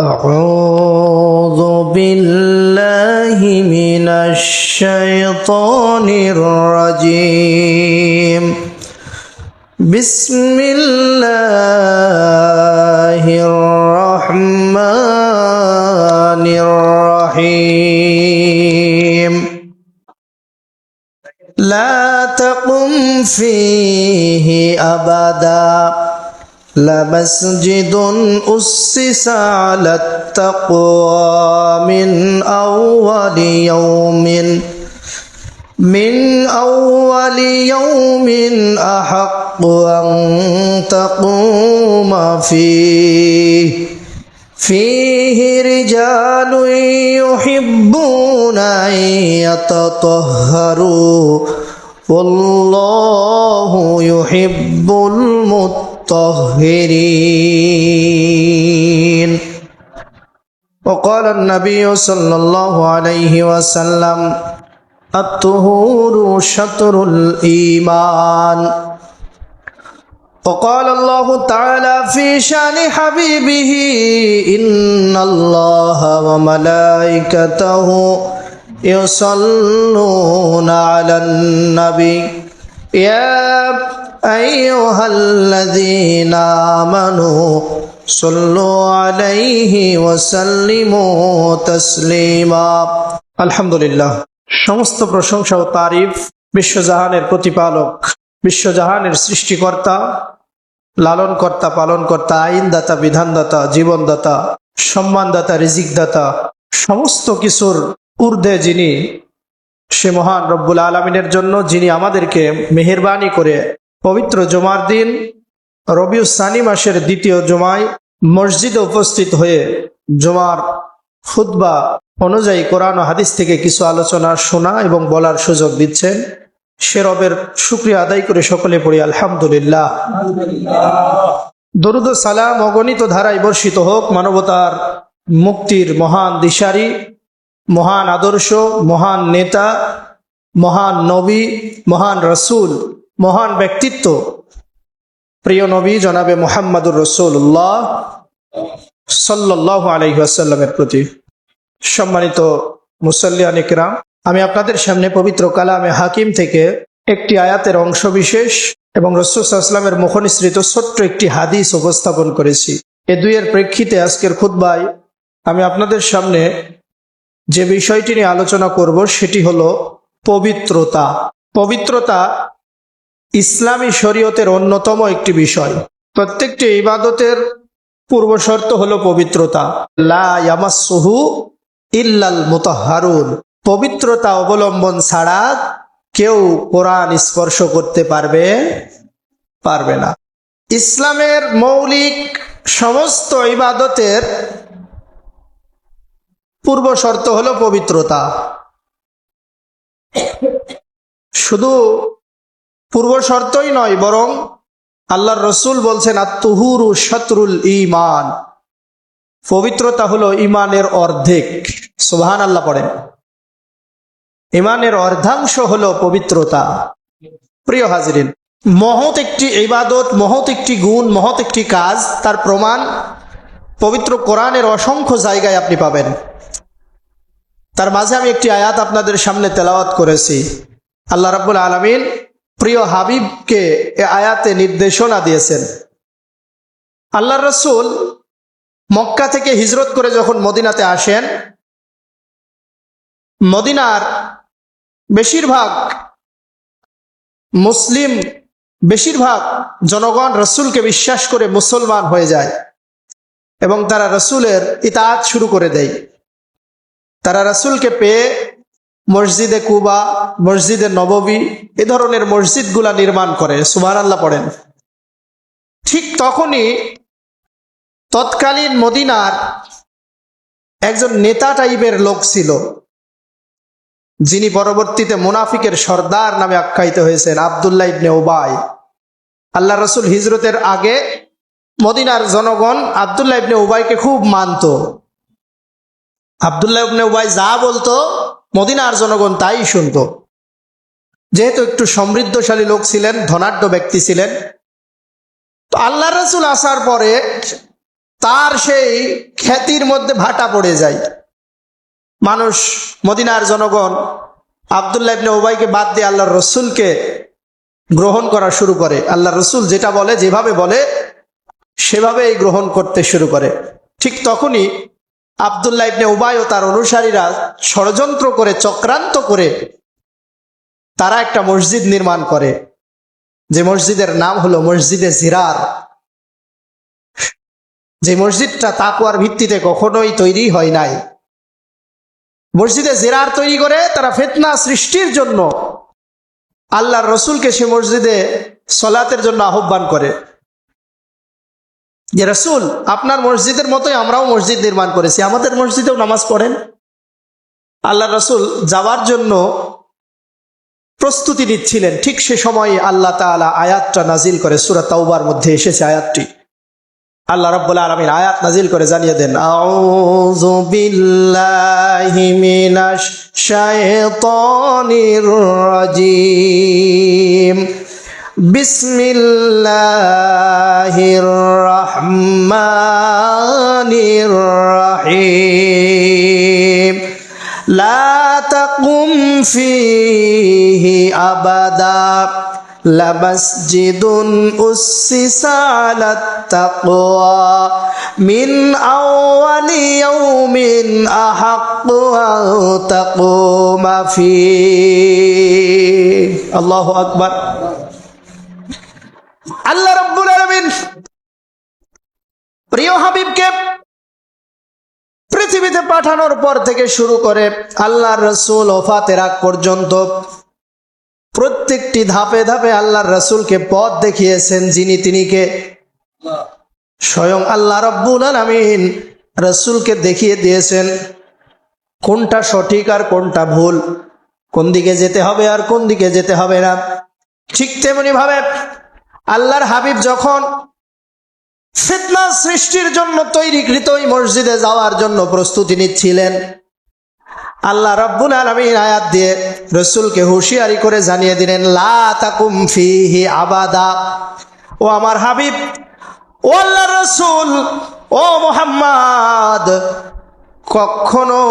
أعوذ بالله من الشيطان الرجيم. بسم الله الرحمن الرحيم. لا تقم فيه أبدا. لمسجد أسس على التقوى من أول يوم. من أول يوم أحق أن تقوم فيه. فيه رجال يحبون أن يتطهروا. والله يحب المطهرين وقال النبي صلى الله عليه وسلم الطهور شطر الإيمان وقال الله تعالى في شان حبيبه إن الله وملائكته يصلون على النبي يا أيها الذين آمنوا صلوا عليه وسلموا تسليما الحمد لله সমস্ত প্রশংসা ও তারিফ বিশ্বজাহানের প্রতিপালক বিশ্বজাহানের সৃষ্টিকর্তা লালনকর্তা পালনকর্তা আইনদাতা বিধানদাতা জীবনদাতা সম্মানদাতা রিজিকদাতা সমস্ত কিছুর ঊর্ধ্বে যিনি সে মহান রব্বুল আলমিনের জন্য যিনি আমাদেরকে মেহেরবানি করে পবিত্র জমার দিন, রবিউ সানি মাসের দ্বিতীয় জমায় মসজিদে উপস্থিত হয়ে জমার খুতবা অনুযায়ী কোরআন হাদিস থেকে কিছু আলোচনা শোনা এবং বলার সুযোগ দিচ্ছেন। সে রবের শুক্রিয়া আদায় করে সকলে পড়ি, আলহামদুলিল্লাহ। দরুদ সালাম অগণিত ধারায় বর্ষিত হোক মানবতার মুক্তির মহান দিশারি, মহান আদর্শ, মহান নেতা, মহান নবী, মহান রসুল। মহান ব্যক্তিত্ব। প্রিয় নবী জনাবে মোহাম্মদুর রসুল্লাহ সাল্লাহ আলহিহাসাল্লামের প্রতি সম্মানিত মুসল্লিয়ান ইকরাম, আমি আপনাদের সামনে পবিত্র কালামে হাকিম থেকে একটি আয়াতের অংশ বিশেষ এবং রসুলামের মুখনিসৃত ছোট্ট একটি হাদিস উপস্থাপন করেছি। এ দুইয়ের প্রেক্ষিতে আজকের খুদ্বায় আমি আপনাদের সামনে যে বিষয়টি নিয়ে আলোচনা করব সেটি হলো পবিত্রতা। পবিত্রতা ইসলামী শরীয়তের অন্যতম একটি বিষয়। প্রত্যেকটি ইবাদতের পূর্ব শর্ত হলো পবিত্রতা। লা ইয়ামাসসুহু ইল্লাল মুতাহহারুন পবিত্রতা অবলম্বন ছাড়া কেউ কোরআন স্পর্শ করতে পারবে পারবে না। ইসলামের মৌলিক সমস্ত ইবাদতের পূর্ব শর্ত হলো পবিত্রতা। শুধু পূর্ব শর্তই নয়, বরং আল্লাহর রসুল বলছেন আত্মহুরু শত্রুল ইমান পবিত্রতা হলো ইমানের অর্ধেক। সুবহান আল্লাহ পড়েন। ইমানের অর্ধাংশ হলো পবিত্রতা। প্রিয় হাজরিন, মহৎ একটি ইবাদত, মহৎ একটি গুণ, মহৎ একটি কাজ, তার প্রমাণ পবিত্র কোরআনের অসংখ্য জায়গায় আপনি পাবেন। তার মাঝে আমি একটি আয়াত আপনাদের সামনে তেলাওয়াত করেছি। আল্লাহ রাবুল আলমিন প্রিয় হাবিবকে এ আয়াতে নির্দেশনা দিয়েছেন। আল্লাহ রসুল মক্কা থেকে হিজরত করে যখন মদিনাতে আসেন, মদিনার বেশিরভাগ মুসলিম, বেশিরভাগ জনগণ রসুলকে বিশ্বাস করে মুসলমান হয়ে যায় এবং তারা রসুলের ইতাহাত শুরু করে দেয়। তারা রসুলকে পেয়ে মসজিদে কুবা, মসজিদে নববী, এ ধরনের মসজিদগুলা নির্মাণ করে। সুবাহ আল্লাহ পড়েন। ঠিক তখনই তৎকালীন মদিনার একজন নেতা টাইপের লোক ছিল, যিনি পরবর্তীতে মুনাফিকের সর্দার নামে আখ্যায়িত হয়েছেন, আবদুল্লাহ ইবনে ওবাই আল্লাহ রসুল হিজরতের আগে মদিনার জনগণ আবদুল্লাহ ইবনে উবাইকে খুব মানত। আবদুল্লাহ ইবনে উবাই যা বলতো মদিনার জনগণ তাই শুনত যেহেতু একটু সমৃদ্ধশালী লোক ছিলেন, ধনাঢ্য ব্যক্তি ছিলেন, তো আল্লাহ রসুল আসার পরে তার সেই খ্যাতির মধ্যে ভাটা পড়ে যায়। মানুষ মদিনার জনগণ আবদুল্লাহ ইবনে ওবাইকে বাদ দিয়ে আল্লাহর রসুলকে গ্রহণ করা শুরু করে। আল্লাহ রসুল যেটা বলে, যেভাবে বলে, সেভাবেই গ্রহণ করতে শুরু করে। ঠিক তখনই আবদুল্লাহ ইবনে উবাই ও তার অনুসারীরা ষড়যন্ত্র করে, চক্রান্ত করে তারা একটা মসজিদ নির্মাণ করে। যে মসজিদের নাম হলো মসজিদে জিরার। যে মসজিদটা তাকুয়ার ভিত্তিতে কখনোই তৈরি হয় নাই। মসজিদে জেরার তৈরি করে তারা ফেতনা সৃষ্টির জন্য আল্লাহর রসুলকে সে মসজিদে সলাতের জন্য আহ্বান করে। যে রসুল, আপনার মসজিদের মতোই আমরাও মসজিদ নির্মাণ করেছি। আমাদের মসজিদেও নামাজ পড়েন। আল্লাহ রসুল যাওয়ার জন্য প্রস্তুতি নিচ্ছিলেন। ঠিক সে সময় আল্লাহ তাআলা আয়াতটা নাজিল করে, সুরা তাওবার মধ্যে এসেছে আয়াতটি। আল্লাহ রাব্বুল আলামিন আয়াত নাজিল করে জানিয়ে দেন, আউযু بسم الله الرحمن الرحيم لا تقم فيه أبدا لمسجد أسس على التقوى من أول يوم أحق أن تقوم فيه الله أكبر আল্লাহ রব্বুল আলামিন প্রিয় হাবিবকে পৃথিবীতে পাঠানোর পর থেকে শুরু করে আল্লাহ রসুল ওফাতের আগ পর্যন্ত প্রত্যেকটি ধাপে ধাপে আল্লাহর রসুলকে পথ দেখিয়েছেন, যিনি তিনিকে স্বয়ং আল্লাহ রব্বুল আলমিন রসুলকে দেখিয়ে দিয়েছেন কোনটা সঠিক আর কোনটা ভুল, কোন দিকে যেতে হবে আর কোন দিকে যেতে হবে না। ঠিক তেমনি ভাবে আল্লাহর হাবিব যখন ফিতনা সৃষ্টির জন্য তৈরিকৃত ওই মসজিদে যাওয়ার জন্য প্রস্তুতি নিচ্ছিলেন, আল্লাহ রব্বুল আলমিন আয়াত দিয়ে রসুলকে হুঁশিয়ারি করে জানিয়ে দিলেন, লা আবাদা। ও আমার হাবিব, ও আল্লাহ রসুল, ও মোহাম্মদ, কখনো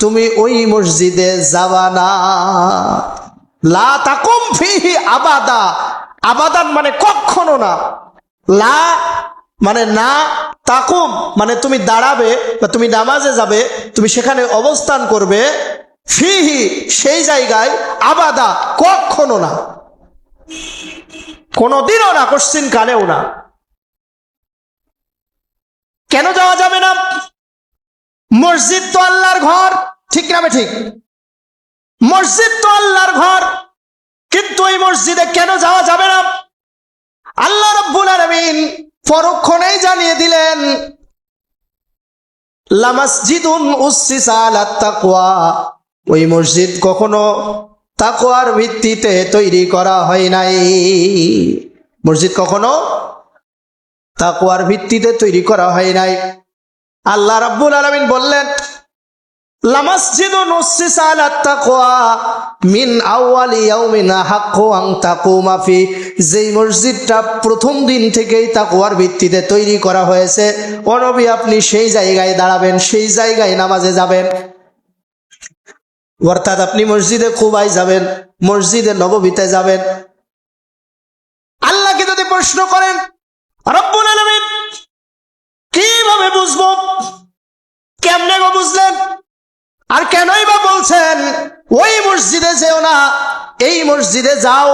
তুমি ওই মসজিদে যাবা না। লা আবাদা। আবাদান মানে কখনো না। লা মানে না তাকুম মানে তুমি দাঁড়াবে বা তুমি নামাজে যাবে, তুমি সেখানে অবস্থান করবে, ফিহি সেই জায়গায় আবাদা কখনো না। কোনোদিনও না, কোশ্চিন কালেও না। কেন যাওয়া যাবে না? মসজিদ তো আল্লাহর ঘর, ঠিক না ঠিক? মসজিদ তো আল্লাহর ঘর। কিন্তু এই মসজিদে কেন যাওয়া যাবে না? আল্লাহ রব্বুল আলমিন পরক্ষণেই জানিয়ে দিলেন, লামাসজিদুন উসসিসা আলাত তাকওয়া। ওই মসজিদ কখনো তাকওয়ার ভিত্তিতে তৈরি করা হয় নাই। মসজিদ কখনো তাকওয়ার ভিত্তিতে তৈরি করা হয় নাই। আল্লাহ রাব্বুল আলামিন বললেন মিন আউয়ালি যেই মসজিদটা প্রথম দিন থেকেই ভিত্তিতে তৈরি করা হয়েছে। আপনি সেই জায়গায় দাঁড়াবেন, সেই জায়গায় নামাজে যাবেন। অর্থাৎ আপনি মসজিদে খুবাই যাবেন, মসজিদে নববীতে যাবেন আল্লাহকে যদি প্রশ্ন করেন রব্বুল আলামিন কীভাবে বুঝব কেমনে গো বুঝলেন আর কেনই বা বলছেন, ওই মসজিদে যেও না, এই মসজিদে যাও।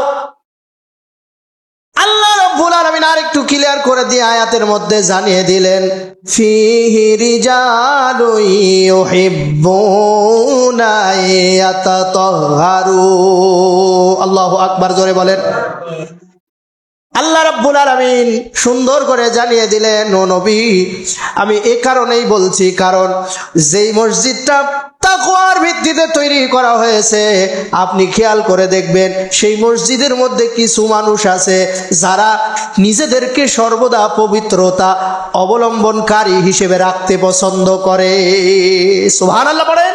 আল্লাহ রব্বুল আলামিন আর একটু ক্লিয়ার করে দিয়ে আয়াতের মধ্যে জানিয়ে দিলেন আল্লাহু আকবার জোরে বলেন। আল্লাহ রাব্বুল আলামিন সুন্দর করে জানিয়ে দিলেন, ও নবী, আমি এ কারণেই বলছি, কারণ যেই মসজিদটা তাকওয়ার ভিত্তিতে তৈরি করা হয়েছে, আপনি খেয়াল করে দেখবেন, সেই মসজিদের মধ্যে কিছু মানুষ আছে যারা নিজেদেরকে সর্বদা পবিত্রতা অবলম্বনকারী হিসেবে রাখতে পছন্দ করে। সুবহানাল্লাহ পড়েন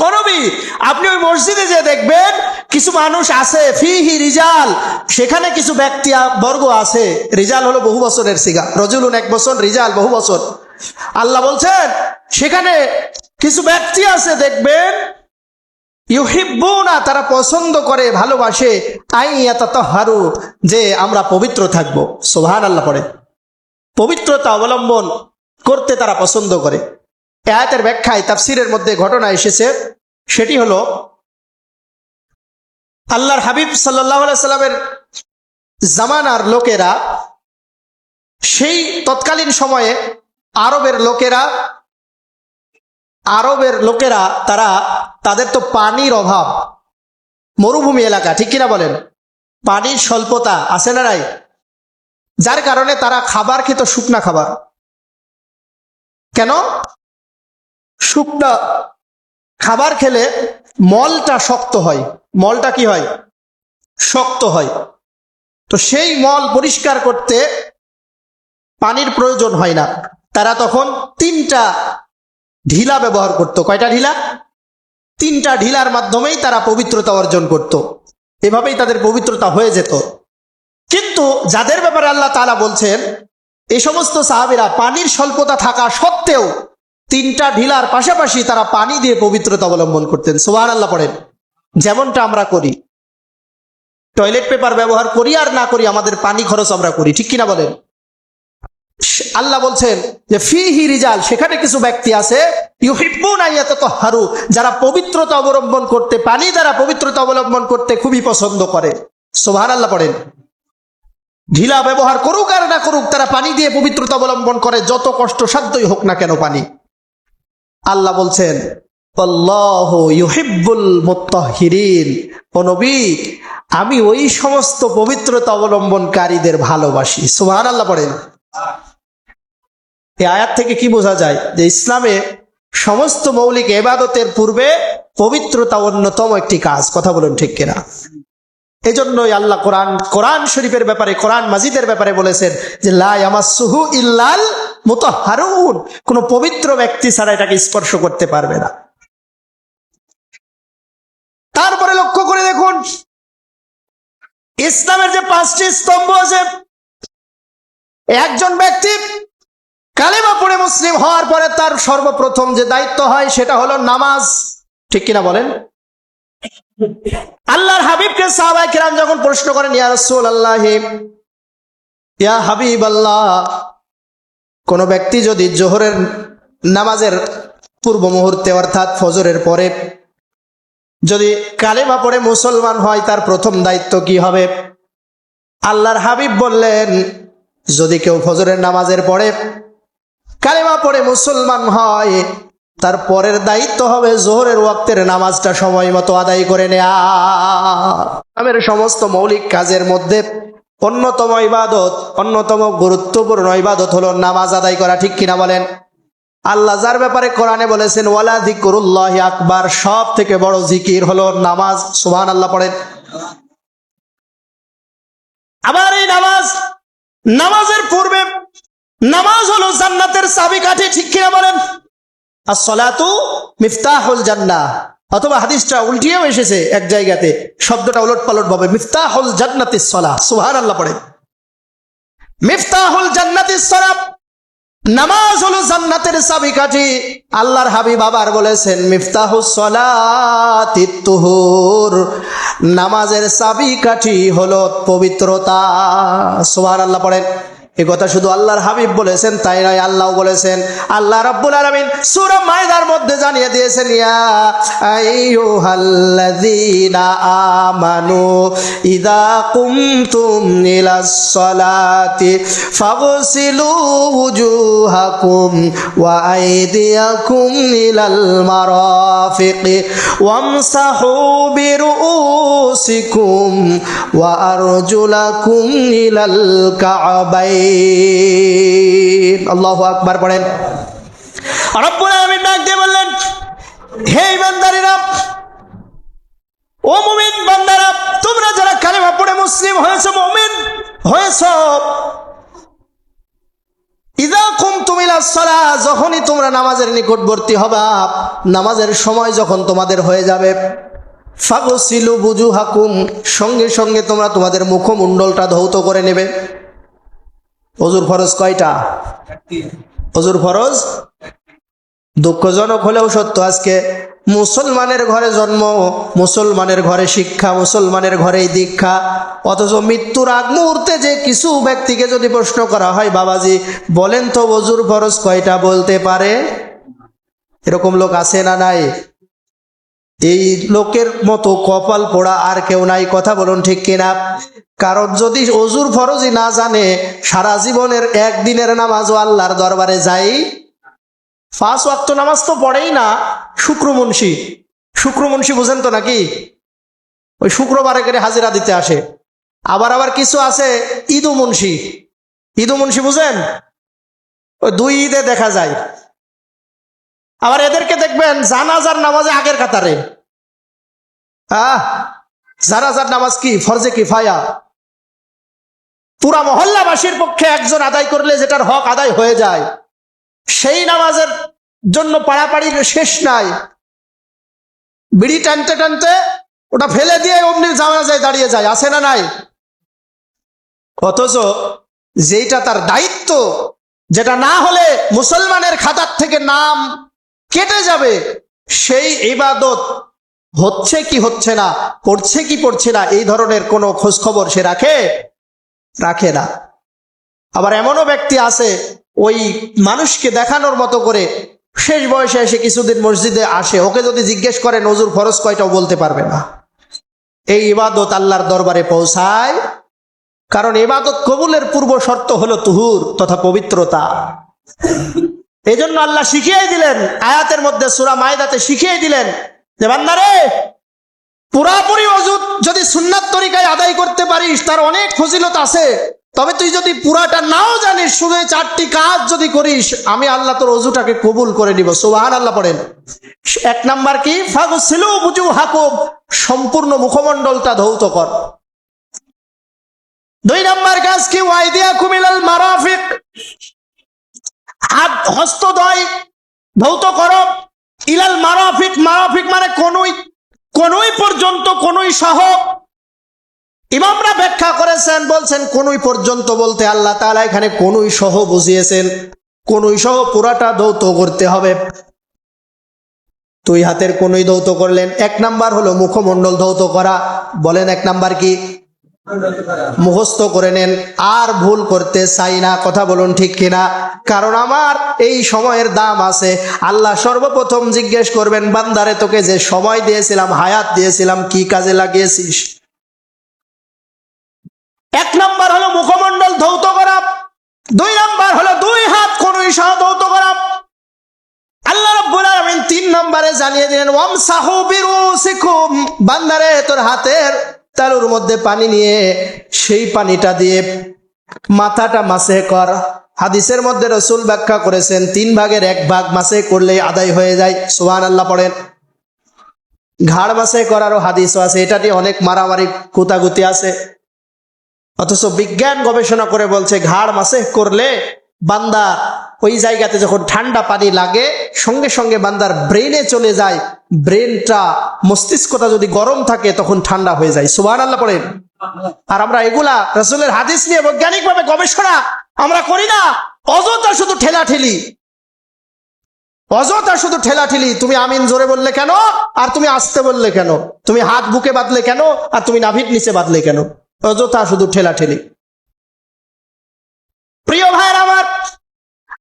নবী, আপনি ওই মসজিদে যে দেখবেন কিছু মানুষ আছে, ফিহি রিজাল। সেখানে কিছু ব্যক্তি বর্গ আছে। রিজাল হলো বহু বছরের সিগা। রজুলুন এক বছর, রিজাল বহু বছর। আল্লাহ বলছেন, সেখানে কিছু ব্যক্তি আছে, দেখবেন, ইউহিব্বুনা, তারা পছন্দ করে, ভালোবাসে আইয়াতা হারু যে আমরা পবিত্র থাকব। সোভান আল্লাহ পড়ে। পবিত্রতা অবলম্বন করতে তারা পছন্দ করে। এ ব্যাখ্যায়, তাফসিরের মধ্যে ঘটনা এসেছে। সেটি হলো, আল্লাহর হাবিব সাল্লাহ সাল্লামের জামানার লোকেরা, সেই তৎকালীন সময়ে আরবের লোকেরা আরবের লোকেরা, তারা, তাদের তো পানির অভাব। মরুভূমি এলাকা, ঠিক কিনা বলেন? পানির স্বল্পতা, আছে না নাই? যার কারণে তারা খাবার খেত শুকনা খাবার। কেন? শুকনা খাবার খেলে মলটা শক্ত হয়। মলটা কি হয়? শক্ত হয়। তো সেই মল পরিষ্কার করতে পানির প্রয়োজন হয় না। তারা তখন তিনটা ঢিলা ব্যবহার করত। কয়টা ঢিলা? তিনটা ঢিলার মাধ্যমেই তারা পবিত্রতা অর্জন করত। এভাবেই তাদের পবিত্রতা হয়ে যেত। কিন্তু যাদের ব্যাপারে আল্লাহ তালা বলছেন এই সমস্ত সাহাবিরা পানির স্বল্পতা থাকা সত্ত্বেও তিনটা ঢিলার পাশাপাশি তারা পানি দিয়ে পবিত্রতা অবলম্বন করতেন। সোহান আল্লাহ পড়েন। যেমনটা আমরা করি। টয়লেট পেপার ব্যবহার করি আর না করি, আমাদের পানি খরচ আমরা করি। ঠিক কিনা বলেন? আল্লাহ বলছেন যে ফি হি রিজাল, সেখানে কিছু ব্যক্তি আছে হারু যারা পবিত্রতা অবলম্বন করতে, পানি দ্বারা পবিত্রতা অবলম্বন করতে খুবই পছন্দ করে। সোভান আল্লাহ পড়েন। ঢিলা ব্যবহার করুক আর না করুক, তারা পানি দিয়ে পবিত্রতা অবলম্বন করে, যত কষ্ট সাধ্যই হোক না কেন পানি। আল্লাহ বলছেন আমি ওই সমস্ত পবিত্রতা অবলম্বনকারীদের ভালোবাসি। সুবহান আল্লাহ পড়েন। এই আয়াত থেকে কি বোঝা যায়? যে ইসলামে সমস্ত মৌলিক এবাদতের পূর্বে পবিত্রতা অন্যতম একটি কাজ। কথা বলুন ঠিক কিনা? এজন্যই আল্লাহ কোরআন কোরআন শরীফের ব্যাপারে, কোরআন মাজিদের ব্যাপারে বলেছেন যে লাই আমার সুহু ইল্লাল মুতাহহারুন কোন পবিত্র ব্যক্তি ছাড়া এটাকে স্পর্শ করতে পারবে না। তারপরে লক্ষ্য করে দেখুন, ইসলামের যে পাঁচটি স্তম্ভ আছে, একজন ব্যক্তি কালেমা পড়ে মুসলিম হওয়ার পরে তার সর্বপ্রথম যে দায়িত্ব হয় সেটা হলো নামাজ। ঠিক কিনা বলেন? আল্লাহর হাবিবকে সাহাবাই কিরাম যখন প্রশ্ন করেন, ইয়া রসুল আল্লাহ ইয়া হাবিব আল্লাহ কোন ব্যক্তি যদি জোহরের নামাজের পূর্ব মুহূর্তে অর্থাৎ ফজরের পরে যদি কালেমা পড়ে মুসলমান হয়, তার প্রথম দায়িত্ব কি হবে? আল্লাহর হাবিব বললেন, যদি কেউ ফজরের নামাজের পরে কালেমা পড়ে মুসলমান হয়, তার পরের দায়িত্ব হবে জোহরের ওয়াক্তের নামাজটা সময় মতো আদায় করে নেয়া। আমের সমস্ত মৌলিক কাজের মধ্যে অন্যতম ইবাদত, অন্যতম গুরুত্বপূর্ণ ইবাদত হলো নামাজ আদায় করা, ঠিক কিনা বলেন? আল্লাহ যার ব্যাপারে কোরআনে বলেছেন, ওয়ালা দিকুরুল্লাহ আকবার সব থেকে বড় জিকির হলো নামাজ। সুবহান আল্লাহ পড়েন। আবার এই নামাজ, নামাজের পূর্বে, নামাজ হলো জান্নাতের চাবিকাঠি, ঠিক কিনা বলেন? আসলাতু মিফতাহুল জান্নাহ। অথবা হাদিসটা উল্টিয়েও এসেছে এক জায়গাতে, শব্দটা উলট পালট ভাবে, মিফতাহুল জান্নাতিস সালাহ সুবহানাল্লাহ পড়ে। মিফতাহুল জান্নাতিস সালাহ নামাজ হলো জান্নাতের চাবিকাঠি। আল্লাহর হাবিব আবার বলেছেন, মিফতাহুস সালাতিত তুহুর নামাজের চাবিকাঠি হলো পবিত্রতা। সুবহানাল্লাহ পড়েন। এ কথা শুধু আল্লাহর হাবিব বলেছেন, তাই নয় আল্লাহ বলেছেন। আল্লাহ রাব্বুল আলামিন সূরা মায়দার মধ্যে জানিয়ে দিয়েছেন, ইয়া আইয়ুহাল্লাযীনা আমানু ইযা কুমতুম ইলাস সালাতি ফাগসিলু ওয়ুজুহাকুম ওয়া আইদিয়াকুম ইলাল মারাফিকি ওয়ামসাহু বিরুউসিকুম ওয়া আরজুলাকুম ইলাল আল্লাহ আকবার পড়েন। যখনই তোমরা নামাজের নিকটবর্তী হবা, নামাজের সময় যখন তোমাদের হয়ে যাবে, ফাগসিলু বুজু হাকুম সঙ্গে সঙ্গে তোমরা তোমাদের মুখমণ্ডলটা ধৌত করে নেবে। অজুর ফরজ কয়টা? অজুর ফরজ? দুঃখজনক হলেও সত্য, আজকে মুসলমানের ঘরে জন্ম, মুসলমানের ঘরে শিক্ষা, মুসলমানের ঘরেই দীক্ষা, অথচ মৃত্যুর আগ মুহূর্তে যে কিছু ব্যক্তিকে যদি প্রশ্ন করা হয়, বাবাজি, বলেন তো অজুর ফরজ কয়টা বলতে পারে? এরকম লোক আছে না নাই? এই লোকের মতো কপাল পোড়া আর কেউ নাই, কথা বলুন ঠিক কিনা? কারণ যদি অজুর ফরজি না জানে, সারা জীবনের একদিনের নামাজও আল্লাহর দরবারে যাই। পাঁচ ওয়াক্ত নামাজ তো পড়েই না শুক্রমুন্সি শুক্রমুন্সি বুঝেন তো নাকি? ওই শুক্রবারে করে হাজিরা দিতে আসে। আবার আবার কিছু আছে, ঈদু মুন্সি। ঈদু মুন্সি বুঝেন? ওই দুই ঈদে দেখা যায়। আবার এদেরকে দেখবেন জানাজার নামাজে আগের কাতারে। জানাজার নামাজ কি? ফরজে কি ফায়া পুরা মহল্লাবাসীর পক্ষে একজন আদায় করলে যেটার হক আদায় হয়ে যায়, সেই নামাজের জন্য পাড়াপাড়ির শেষ নাই। বিড়ি টানতে টানতে ওটা ফেলে দিয়ে অমনি জানাজায় দাঁড়িয়ে যায় আসে না নাই? অথচ যেইটা তার দায়িত্ব, যেটা না হলে মুসলমানের খাতার থেকে নাম কেটে যাবে, সেই ইবাদত হচ্ছে কি হচ্ছে না পড়ছে কি পড়ছে না, এই ধরনের কোনো খোঁজ খবর সে রাখে? রাখে না। আবার এমনও ব্যক্তি আছে, ওই মানুষকে দেখানোর মতো করে শেষ বয়সে এসে কিছুদিন মসজিদে আসে, ওকে যদি জিজ্ঞেস করে, নজর, ফরজ কয়টাও বলতে পারবে না। এই ইবাদত আল্লাহর দরবারে পৌঁছায়। কারণ ইবাদত কবুলের পূর্ব শর্ত হলো তুহুর তথা পবিত্রতা। এই জন্য আল্লাহ শিখিয়ে দিলেন, আয়াতের মধ্যে সুরা মায়দাতে শিখিয়ে দিলেন পুরাপুরি অজুত যদি সুন্নাত তরিকায় আদায় করতে পারিস, তার অনেক ফজিলত আছে। তবে তুই যদি পুরাটা নাও জানিস, শুধু চারটি কাজ যদি করিস, আমি আল্লাহ তোর অজুটাকে কবুল করে নিব। সুবাহান আল্লাহ পড়েন। এক নাম্বার কি? ফাগুসিল বুজু হাকুব সম্পূর্ণ মুখমণ্ডলটা ধৌত কর। দুই নাম্বার কাজ কি? ওয়াইদিয়া কুমিলাল মারাফিক। হাত হস্তদয় ধৌত করো। ইলাল মারাফিক মারাফিক মানে কোনই কোনই পর্যন্ত, কোনই সহ। ইমামরা ব্যাখ্যা করেছেন, বলছেন কোনই পর্যন্ত বলতে আল্লাহ তাআলা এখানে কোনই সহ বুঝিয়েছেন, কোনই সহ পুরাটা দৌত করতে হবে। তুই হাতের কোনই দৌত করলেন। এক নাম্বার হলো মুখমণ্ডল দৌত করা। বলেন এক নাম্বার কি? মুখস্থ করে নেন, আর ভুল করতে চাই না, কথা বলুন ঠিক কিনা? কারণ আমার এই সময়ের দাম আছে। আল্লাহ সর্বপ্রথম জিজ্ঞেস করবেন, বান্দারে, তোকে যে সময় দিয়েছিলাম, হায়াত দিয়েছিলাম, কি কাজে লাগিয়েছিস? এক নাম্বার হলো মুখমণ্ডল ধৌত করা। দুই নাম্বার হলো দুই হাত কোন ধৌত করা। আল্লাহ তিন নম্বরে জানিয়ে দিলেন, ওয়ামসাহু বিরুসিকুম। বান্দারে, তোর হাতের তালুর মধ্যে পানি নিয়ে সেই পানিটা দিয়ে মাথাটা মাসে কর। হাদিসের মধ্যে রসুল ব্যাখ্যা করেছেন, তিন ভাগের এক ভাগ মাসে করলে আদায় হয়ে যায়। সোহান আল্লাহ পড়েন। ঘাড় মাসে করারও হাদিসও আছে। এটা নিয়ে অনেক মারামারি কুতাগুতি আছে। অথচ বিজ্ঞান গবেষণা করে বলছে, ঘাড় মাসে করলে বান্দা ওই জায়গাতে যখন ঠান্ডা পানি লাগে, সঙ্গে সঙ্গে বান্দার ব্রেনে চলে যায়। ব্রেনটা, মস্তিষ্কটা যদি গরম থাকে, তখন ঠান্ডা হয়ে যায়। সুবাহ আল্লাহ পড়েন। আর আমরা এগুলা রসুলের হাদিস নিয়ে বৈজ্ঞানিকভাবে গবেষণা আমরা করি না। অযথা শুধু ঠেলা ঠেলি অযথা শুধু ঠেলা ঠেলি তুমি আমিন জোরে বললে কেন? আর তুমি আসতে বললে কেন? তুমি হাত বুকে বাঁধলে কেন? আর তুমি নাভির নিচে বাঁধলে কেন? অযথা শুধু ঠেলা ঠেলি প্রিয় ভাইয়ের আমার,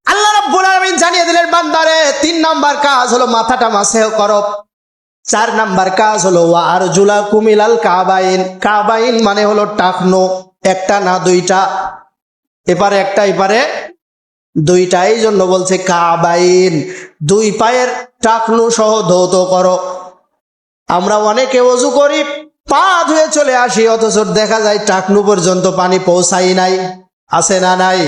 আল্লাহ রাব্বুল আলামিন জানিয়ে দিলেন, বান্দারে, তিন নাম্বার কাজ হলো মাথাটা মাসে করো। চার নাম্বার কাজ হলো আর জুলা কুমিলাল কাবাইন। কাবাইন মানে হলো টাকনো, একটা না দুইটা। এপারে একটা, এপারে দুইটা। এই জন্য বলছে কাবাইন। দুই পায়ের টাকনু সহ ধৌত করো। আমরা অনেকে অজু করি, পা ধুয়ে চলে আসি, অথচ দেখা যায় টাকনু পর্যন্ত পানি পৌঁছাই নাই। আছে না নাই?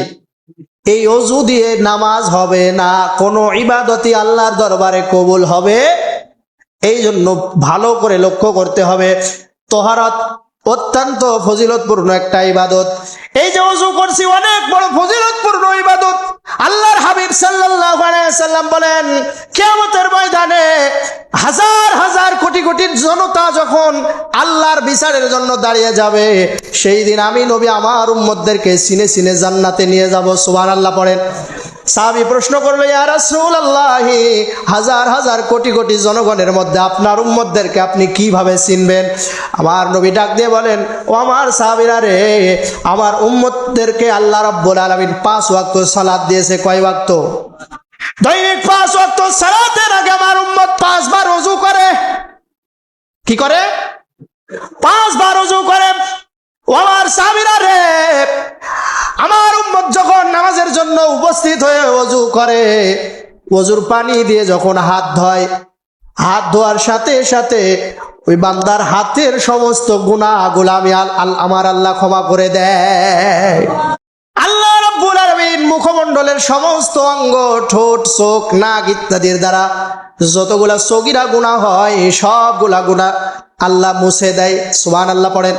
এই অজু দিয়ে নামাজ হবে না, কোনো ইবাদতি আল্লাহর দরবারে কবুল হবে? এই জন্য ভালো করে লক্ষ্য করতে হবে, তোহারত অত্যন্ত ফজিলতপূর্ণ একটা ইবাদত। এই যে অজু করছি, অনেক বড় ফজিলতপূর্ণ ইবাদত। আল্লাহর হাবিব সাল্লাল্লাহু আলাইহি সাল্লাম বলেন, কিয়ামতের ময়দানে হাজার হাজার কোটি কোটি জনতা যখন আল্লাহর বিচারের জন্য দাঁড়িয়ে যাবে, সেই দিন আমি নবী আমার উম্মতদেরকে সিনে সিনে জান্নাতে নিয়ে যাব। সুবান আল্লাহ পড়েন। সাহাবি প্রশ্ন করল, ইয়া রাসূলুল্লাহ, হাজার হাজার কোটি কোটি জনগণের মধ্যে আপনার উম্মতদেরকে আপনি কীভাবে চিনবেন? আমার নবী ডাক দিয়ে বলেন, ও আমার সাহাবীরা রে, আমার উম্মতদেরকে আল্লাহ রাব্বুল আলামিন পাঁচ ওয়াক্ত সালাত দিয়েছে, কয় ওয়াক্ত? দৈনিক পাঁচ ওয়াক্ত সালাতের আগে আমার উম্মত পাঁচবার ওযু করে। কি করে? পাঁচবার ওযু করে। ও আমার সাহাবীরা রে আমার উম্মত যখন নামাজের জন্য উপস্থিত হয়ে অজু করে। অজুর পানি দিয়ে যখন হাত ধয়, হাত ধোয়ার সাথে সাথে ওই বান্দার হাতের সমস্ত গুণাগুলো আমি আল- আমার আল্লাহ ক্ষমা করে দেয়। আল্লাহ রব্বুল আলামিন মুখমণ্ডলের সমস্ত অঙ্গ, ঠোঁট, চোখ, নাক ইত্যাদির দ্বারা যতগুলা সগিরা গুণা হয়, সবগুলা গুণা আল্লাহ মুছে দেয়। সুবহান আল্লাহ পড়েন।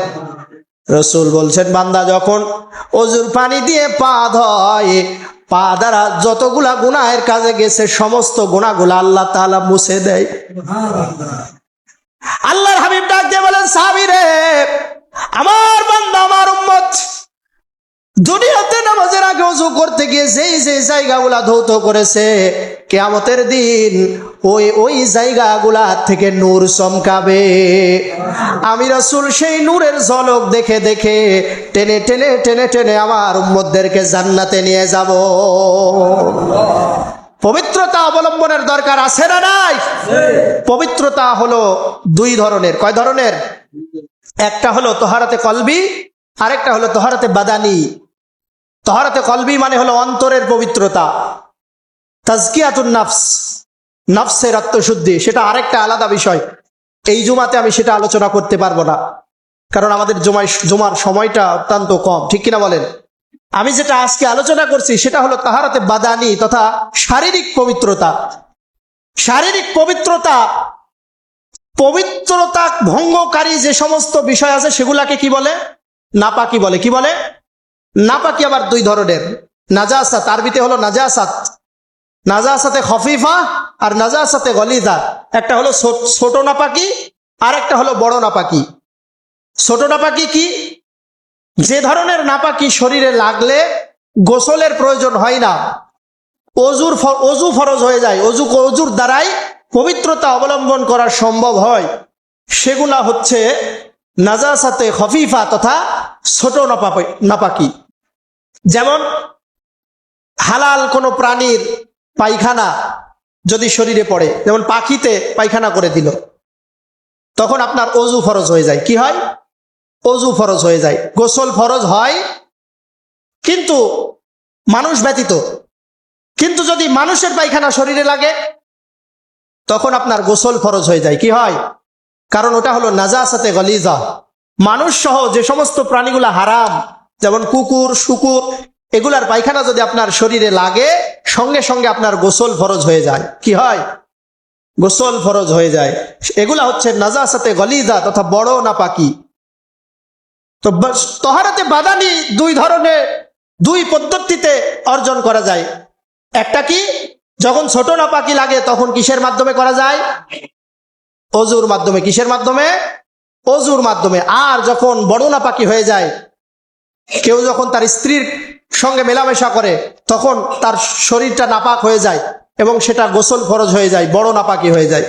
রসুল বলছেন, বান্দা যখন অজুর পানি দিয়ে পা ধয় পা দ্বারা যতগুলা গুনাহের কাজে গেছে, সমস্ত গুণাগুলা আল্লাহ তাআলা মুছে দেয়। আল্লাহর হাবিব ডাক দিয়ে বলেন সাবিরে আমার বান্দা, আমার উম্মত, দুনিয়াতে নামাজের আগে উজু করতে গিয়ে যেই যেই জায়গাগুলা ধৌত করেছে, কেয়ামতের দিন ওই ওই জায়গাগুলা থেকে নূর চমকাবে। আমি রসুল সেই নূরের ঝলক দেখে দেখে টেনে টেনে টেনে টেনে আমার উম্মতদেরকে জান্নাতে নিয়ে যাব। পবিত্রতা অবলম্বনের দরকার আছে না নাই? পবিত্রতা হলো দুই ধরনের। কয় ধরনের? একটা হলো তোহারাতে কলবি, আরেকটা হলো তোহারাতে বাদানি। তহারাতে কলবি মানে হলো অন্তরের পবিত্রতা। তাজকিয়াতুন নাফস। নফসের আত্মশুদ্ধি, সেটা আরেকটা আলাদা বিষয়। এই জুমাতে আমি সেটা আলোচনা করতে পারব না। কারণ আমাদের জমায় জমার সময়টা অত্যন্ত কম, ঠিক কিনা বলেন? আমি যেটা আজকে আলোচনা করছি, সেটা হলো তাহারাতে বাদানি তথা শারীরিক পবিত্রতা। শারীরিক পবিত্রতা পবিত্রতা ভঙ্গকারী যে সমস্ত বিষয় আছে, সেগুলাকে কি বলে? নাপাকি বলে। কি বলে? নাপাকি আবার দুই ধরনের। নাজাসাত, আরবিতে হলো নাজাসাত। নাজাসাতে খফিফা আর নাজাসাতে গলিদা একটা হলো ছোট নাপাকি আর একটা হলো বড় নাপাকি। ছোট নাপাকি কি? যে ধরনের নাপাকি শরীরে লাগলে গোসলের প্রয়োজন হয় না। অজুর অজু ফরজ হয়ে যায়। অজু অজুর দ্বারাই পবিত্রতা অবলম্বন করা সম্ভব হয়। সেগুলা হচ্ছে নাজাসাতে খফিফা তথা ছোট নাপাকি। যেমন হালাল কোনো প্রাণীর পায়খানা যদি শরীরে পড়ে, যেমন পাখিতে পায়খানা করে দিল, তখন আপনার অজু ফরজ হয়ে যায়। কি হয়? অজু ফরজ হয়ে যায়। গোসল ফরজ হয়, কিন্তু মানুষ ব্যতীত। কিন্তু যদি মানুষের পায়খানা শরীরে লাগে, তখন আপনার গোসল ফরজ হয়ে যায়। কি হয়? কারণ ওটা হলো নাজাসাতে গলিজা। মানুষ সহ যে সমস্ত প্রাণীগুলা হারাম, যেমন কুকুর, শুকুর এগুলার পায়খানা যদি আপনার শরীরে লাগে, সঙ্গে সঙ্গে আপনার গোসল ফরজ হয়ে যায়। কি হয়? গোসল ফরজ হয়ে যায়। এগুলা হচ্ছে নাজাসাতে গলিজা তথা বড় না পাকি তো তহারাতে বাদানি দুই ধরনের, দুই পদ্ধতিতে অর্জন করা যায়। একটা কি? যখন ছোট না পাকি লাগে, তখন কিসের মাধ্যমে করা যায়? অজুর মাধ্যমে। কিসের মাধ্যমে? অজুর মাধ্যমে। আর যখন বড় না পাকি হয়ে যায়, কেউ যখন তার স্ত্রীর সঙ্গে মেলামেশা করে, তখন তার শরীরটা নাপাক হয়ে যায় এবং সেটা গোসল ফরজ হয়ে যায়, বড় নাপাকি হয়ে যায়।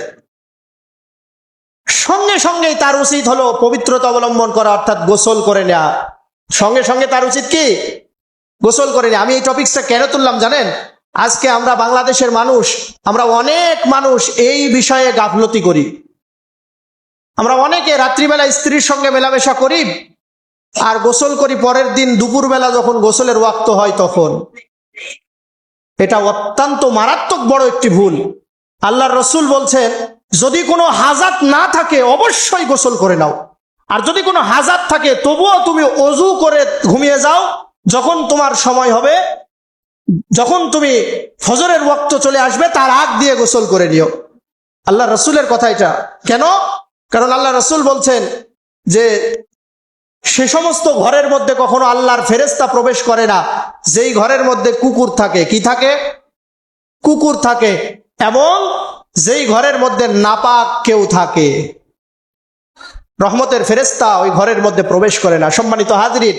সঙ্গে সঙ্গেই তার উচিত হলো পবিত্রতা অবলম্বন করা, অর্থাৎ গোসল করে নেয়া সঙ্গে সঙ্গে তার উচিত কি? গোসল করে নেয়া আমি এই টপিকসটা কেন তুললাম জানেন? আজকে আমরা বাংলাদেশের মানুষ, আমরা অনেক মানুষ এই বিষয়ে গাফলতি করি। আমরা অনেকে রাত্রিবেলা স্ত্রীর সঙ্গে মেলামেশা করি আর গোসল করি পরের দিন দুপুরবেলা যখন গোসলের ওয়াক্ত হয় তখন। এটা অত্যন্ত মারাত্মক বড় একটি ভুল। আল্লাহর রসুল বলছেন, যদি কোনো হাজাত না থাকে অবশ্যই গোসল করে নাও। আর যদি কোনো হাজাত থাকে, তবুও তুমি অজু করে ঘুমিয়ে যাও। যখন তোমার সময় হবে, যখন তুমি ফজরের ওয়াক্ত চলে আসবে, তার আগ দিয়ে গোসল করে নিও। আল্লাহ রসুলের কথা এটা। কেন? কারণ আল্লাহ রসুল বলছেন যে সে সমস্ত ঘরের মধ্যে কখনো আল্লাহর ফেরেস্তা প্রবেশ করে না। যেই ঘরের মধ্যে কুকুর থাকে, কি থাকে? কুকুর থাকে এবং যেই ঘরের মধ্যে নাপাক কেউ থাকে। রহমতের ফেরেস্তা ওই ঘরের মধ্যে প্রবেশ করে না। সম্মানিত হাজরিন,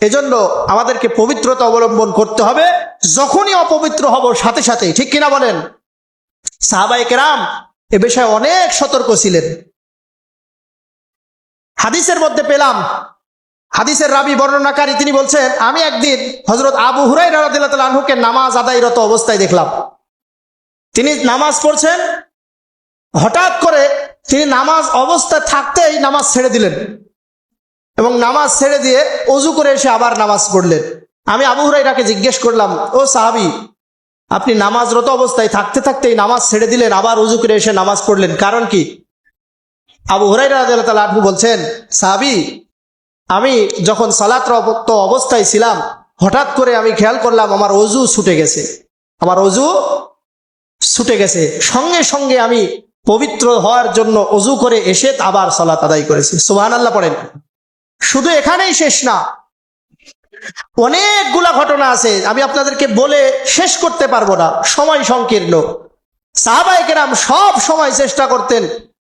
এজন্য আমাদেরকে পবিত্রতা অবলম্বন করতে হবে। যখনই অপবিত্র হব, সাথে সাথে, ঠিক কিনা বলেন? সাহাবাই কেরাম এ বিষয়ে অনেক সতর্ক ছিলেন। হাদিসের মধ্যে পেলাম হাদিসের রাবি বর্ণনাকারী তিনি বলছেন, আমি একদিন হজরত আবু হুরাই রাহুকে নামাজ আদায়রত অবস্থায় দেখলাম। তিনি নামাজ পড়ছেন, হঠাৎ করে তিনি নামাজ অবস্থায় থাকতেই নামাজ ছেড়ে দিলেন এবং নামাজ ছেড়ে দিয়ে অজু করে এসে আবার নামাজ পড়লেন। আমি আবু হুরাইরাকে জিজ্ঞেস করলাম, ও সাহাবি, আপনি নামাজরত অবস্থায় থাকতে থাকতেই নামাজ ছেড়ে দিলেন, আবার অজু করে এসে নামাজ পড়লেন, কারণ কি? আবু হুরাইরা আনহু বলছেন, সাহাবি আমি যখন সালাত অবস্থায় ছিলাম, হঠাৎ করে আমি খেয়াল করলাম আমার অজু ছুটে গেছে। আমার অজু ছুটে গেছে। সঙ্গে সঙ্গে আমি পবিত্র হওয়ার জন্য অজু করে এসে আবার সলাত আদায় করেছি। সুবাহান আল্লাহ পড়েন। শুধু এখানেই শেষ না, অনেকগুলা ঘটনা আছে। আমি আপনাদেরকে বলে শেষ করতে পারব না। সময় সংকীর্ণ। সাহাবাইকেরাম সব সময় চেষ্টা করতেন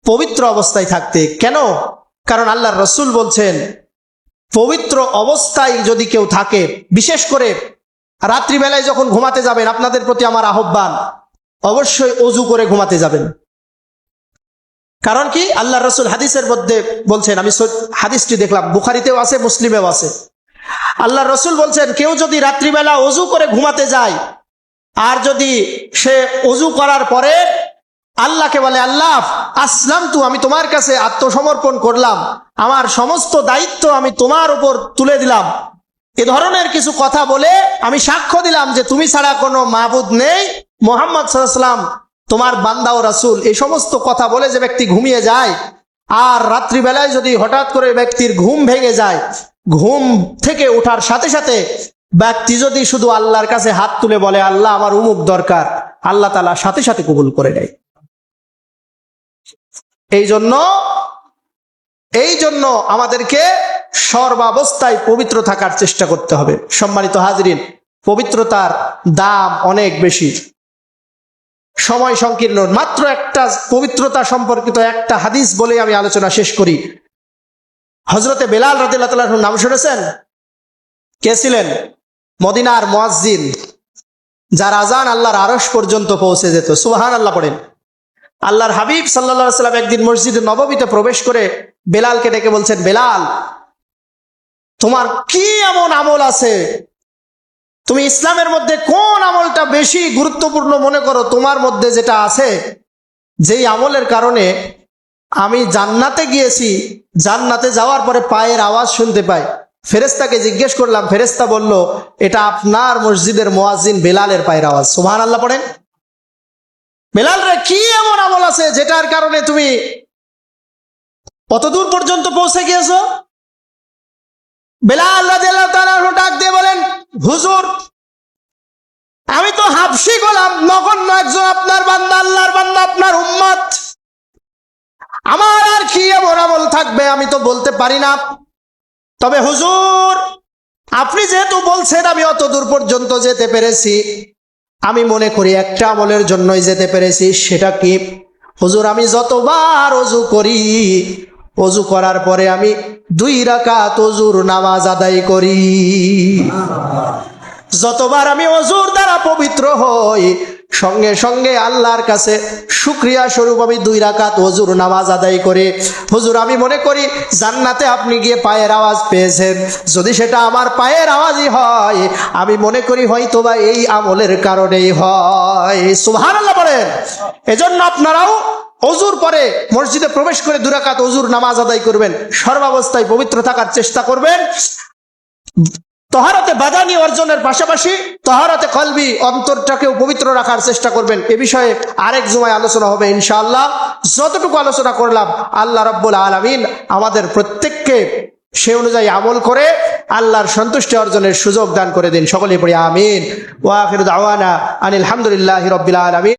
পবিত্র অবস্থায় থাকতে। কেন? কারণ আল্লাহ রসুল বলছেন পবিত্র অবস্থায় যদি কেউ থাকে, বিশেষ করে রাত্রিবেলায় যখন ঘুমাতে যাবেন, আপনাদের প্রতি আমার আহ্বান, অবশ্যই অজু করে ঘুমাতে যাবেন। কারণ কি? আল্লাহ রসুল হাদিসের মধ্যে বলছেন, আমি হাদিসটি দেখলাম, বুখারিতেও আছে, মুসলিমেও আছে। আল্লাহ রসুল বলছেন, কেউ যদি রাত্রিবেলা অজু করে ঘুমাতে যায়, আর যদি সে অজু করার পরে আল্লাহকে বলে, আল্লাহ আসলাম তু আমি তোমার কাছে আত্মসমর্পণ করলাম। আমার সমস্ত দায়িত্ব আমি তোমার উপর তুলে দিলাম। এ ধরনের কিছু কথা বলে আমি সাক্ষ্য দিলাম যে তুমি ছাড়া কোনো মাহবুদ নেই। মোহাম্মদ সাল্লাম তোমার বান্দা ও রাসুল, এই সমস্ত কথা বলে যে ব্যক্তি ঘুমিয়ে যায়। আর রাত্রিবেলায় যদি হঠাৎ করে ব্যক্তির ঘুম ভেঙে যায়, ঘুম থেকে ওঠার সাথে সাথে ব্যক্তি যদি শুধু আল্লাহর কাছে হাত তুলে বলে, আল্লাহ, আমার উমুক দরকার। আল্লাহ তালা সাথে সাথে কবুল করে নেয়। এই জন্য এই জন্য আমাদেরকে সর্বাবস্থায় পবিত্র থাকার চেষ্টা করতে হবে। সম্মানিত হাজরিন, পবিত্রতার দাম অনেক বেশি। সময় সংকীর্ণ, মাত্র একটা পবিত্রতা সম্পর্কিত একটা হাদিস বলে আমি আলোচনা শেষ করি। হজরতে বেলাল রাদিল্লাহ নাম শুনেছেন? কে ছিলেন? মদিনার মোয়াজ্জিন। যার আজান আল্লাহর আরস পর্যন্ত পৌঁছে যেত। সুবাহান আল্লাহ পড়েন। আল্লাহর হাবিব সাল্লা সাল্লাম একদিন মসজিদে নবমীতে প্রবেশ করে বেলালকে ডেকে বলছেন, বেলাল, তোমার কি এমন আমল আছে? তুমি ইসলামের মধ্যে কোন আমলটা বেশি গুরুত্বপূর্ণ মনে করো? তোমার মধ্যে যেটা আছে, যেই আমলের কারণে আমি জান্নাতে গিয়েছি, জান্নাতে যাওয়ার পরে পায়ের আওয়াজ শুনতে পাই। ফেরেস্তাকে জিজ্ঞেস করলাম ফেরেস্তা বলল, এটা আপনার মসজিদের মোয়াজিন বেলালের পায়ের আওয়াজ। সুহান আল্লাহ পড়েন। বেলাল রে কি এমন আমল আছে যেটার কারণে তুমি কত দূর পর্যন্ত পৌঁছে গিয়েছো? বেলাল ডাক দিয়ে বলেন, হুজুর, আমি তো হাফসি গোলাম নগণ্য একজন আপনার বান্দা, আল্লাহর বান্দা, আপনার উম্মত। আমার আর কি এমন আমল থাকবে আমি তো বলতে পারি না। তবে হুজুর, আপনি যেহেতু বলছেন আমি অত দূর পর্যন্ত যেতে পেরেছি আমি মনে করি একটা আমলের জন্যই যেতে পেরেছি, সেটা কি? হুজুর, আমি যতবার অজু করি, অজু করার পরে আমি দুই রাকাত অজুর নামাজ আদায় করি। যতবার আমি অজুর দ্বারা পবিত্র হই, সঙ্গে সঙ্গে আল্লাহর কাছে শুক্রিয়া স্বরূপ আমি দুই রাকাত হজুর নামাজ আদায় করে। হুজুর, আমি মনে করি জান্নাতে আপনি গিয়ে পায়ের আওয়াজ পেয়েছেন। যদি সেটা আমার পায়ের আওয়াজই হয়, আমি মনে করি হয়তো বা এই আমলের কারণেই হয়। সুহান আল্লাহ বলেন। এজন্য আপনারাও অজুর পরে মসজিদে প্রবেশ করে দুরাকাত অজুর নামাজ আদায় করবেন। সর্বাবস্থায় পবিত্র থাকার চেষ্টা করবেন। তহারতে বাদানি অর্জনের পাশাপাশি তহারতে কলবি অন্তরটাকেও পবিত্র রাখার চেষ্টা করবেন। এ বিষয়ে আরেক জুমায় আলোচনা হবে ইনশাআল্লাহ। যতটুকু আলোচনা করলাম, আল্লাহ রব্বুল আলমিন আমাদের প্রত্যেককে সে অনুযায়ী আমল করে আল্লাহর সন্তুষ্টি অর্জনের সুযোগ দান করে দিন। সকলে পড়ি আমিন। ওয়াকির দাওয়ানা আনিল আলহামদুলিল্লাহ রবিল আলমিন।